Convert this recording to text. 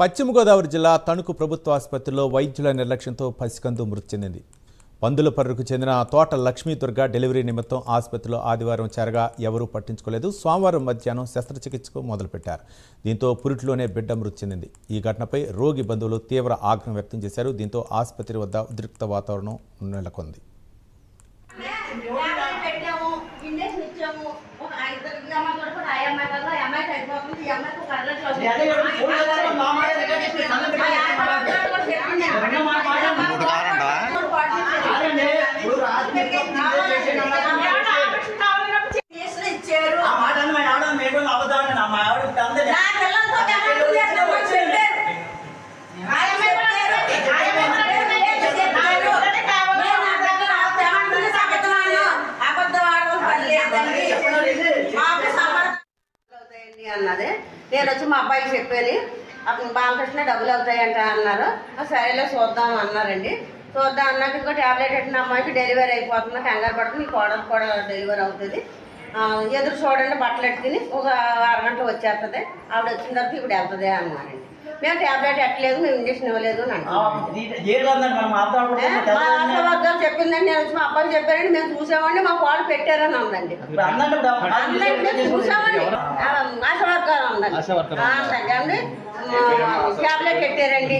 పశ్చిమ గోదావరి జిల్లా తణుకు ప్రభుత్వ ఆసుపత్రిలో వైద్యుల నిర్లక్ష్యంతో పసికందు మృతి చెందింది. పందులపర్రుకు చెందిన తోట లక్ష్మీ దుర్గ డెలివరీ నిమిత్తం ఆసుపత్రిలో ఆదివారం చేరగా ఎవరూ పట్టించుకోలేదు. సోమవారం మధ్యాహ్నం శస్త్రచికిత్సకు మొదలుపెట్టారు. దీంతో పురిటిలోనే బిడ్డ మృతి చెందింది. ఈ ఘటనపై రోగి బంధువులు తీవ్ర ఆగ్రహం వ్యక్తం చేశారు. దీంతో ఆసుపత్రి వద్ద ఉద్రిక్త వాతావరణం నెలకొంది. ఇంజక్షన్ ఇచ్చాము ఒక అమ్మాయి అన్నది నేను వచ్చి మా అబ్బాయికి చెప్పాను అప్పుడు బాలకృష్ణ డబ్బులు అవుతాయంట అన్నారు. సరేలే చూద్దాం అన్నారండి. చూద్దాం అన్నాక ఇంకో ట్యాబ్లెట్ పెట్టిన అమ్మాయికి డెలివరీ అయిపోతుంది కంగారు పడుతుంది ఈ కోడలు కూడా డెలివరీ అవుతుంది. ఎదురు చూడండి బట్టలు ఎట్టుకుని ఒక అరగంట వచ్చేస్తుంది. ఆవిడ వచ్చిన తర్వాత ఇప్పుడు వెళ్తుంది అన్నారండి. మేము ట్యాబ్లెట్ ఎట్టలేదు మేము ఇంజక్షన్ ఇవ్వలేదు మా ఆశా వర్గాలు చెప్పిందండి నేను వచ్చి మా అబ్బాయికి చెప్పానండి మేము చూసామండి మా వాళ్ళు పెట్టారని ఉందండి ఇప్పుడు అందరినీ ఇప్పుడు అందరికీ చూసామండి వర్గాలు ఉందండి. పెట్టారండి.